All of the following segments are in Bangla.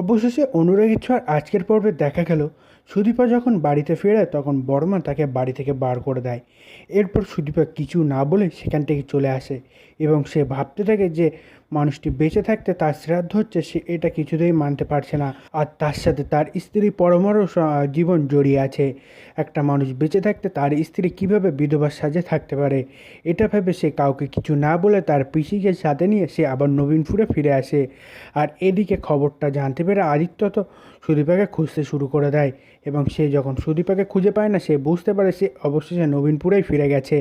অবশেষে অনুরাগীর ছোঁয়ার আজকের পর্বে দেখা গেল। সুদীপা যখন বাড়িতে ফেরে তখন বড়মা তাকে বাড়ি থেকে বার করে দেয়। এরপর সুদীপা কিছু না বলে সেখান থেকে চলে আসে এবং সে ভাবতে থাকে যে, মানুষটি বেঁচে থাকতে তার শ্রাদ্ধ হচ্ছে, সে এটা কিছুতেই মানতে পারছে না। আর তার সাথে তার স্ত্রী পরমর জীবন জড়িয়ে আছে। একটা মানুষ বেঁচে থাকতে তার স্ত্রী কীভাবে বিধবার সাজে থাকতে পারে, এটা ভেবে সে কাউকে কিছু না বলে তার পিসিকে সাথে নিয়ে সে আবার নবীনপুরে ফিরে আসে। আর এদিকে খবরটা জানতে পেরে আদিত্য তো সুদীপাকে খুঁজতে শুরু করে দেয় এবং সে যখন সুদীপাকে খুঁজে পায় না, সে বুঝতে পারে সে অবশেষে নবীনপুরেই ফিরে গেছে।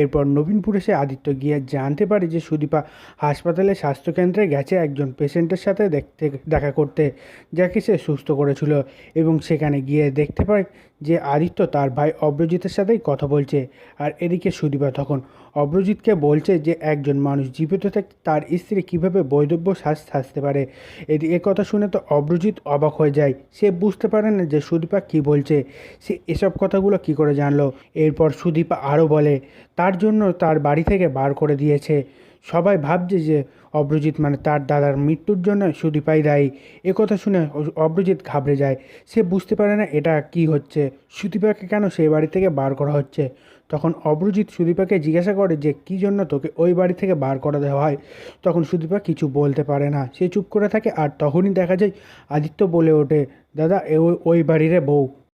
এরপর নবীনপুরে সে আদিত্য গিয়ে জানতে পারে যে সুদীপা হাসপাতালে স্বাস্থ্যকেন্দ্রে গেছে একজন পেশেন্টের সাথে দেখতে, দেখা করতে, যাকে সে সুস্থ করেছিল এবং সেখানে গিয়ে দেখতে পায় যে আদিত্য তার ভাই অব্রজিতের সাথেই কথা বলছে। আর এদিকে সুদীপা তখন অব্রজিৎকে বলছে যে একজন মানুষ জীবিত থাকতে তার স্ত্রী কীভাবে বৈধব্য শ্বাস সাজতে পারে। এদি, এ কথা শুনে তো অব্রজিৎ অবাক হয়ে যায়। সে বুঝতে পারে না যে সুদীপা কী বলছে। সে এসব কথাগুলো কি করে জানলো? এরপর সুদীপা আরও বলে, তার জন্য তার বাড়ি থেকে বার করে দিয়েছে। সবাই ভাবছে যে অব্রজিৎ মানে তার দাদার মৃত্যুর জন্য সুদীপাই দায়ী এ কথা শুনে অব্রজিৎ ঘাবড়ে যায়। সে বুঝতে পারে না এটা কি হচ্ছে। সুদীপাকে কেন সেই বাড়ি থেকে বার করা হচ্ছে? তখন অব্রজিৎ সুদীপাকে জিজ্ঞাসা করে যে কী জন্য তোকে ওই বাড়ি থেকে বার করা দেওয়া হয়? তখন সুদীপা কিছু বলতে পারে না। সে চুপ করে থাকে আর তখনই দেখা যায় আদিত্য বলে ওঠে, দাদা ওই বাড়িরে বউ।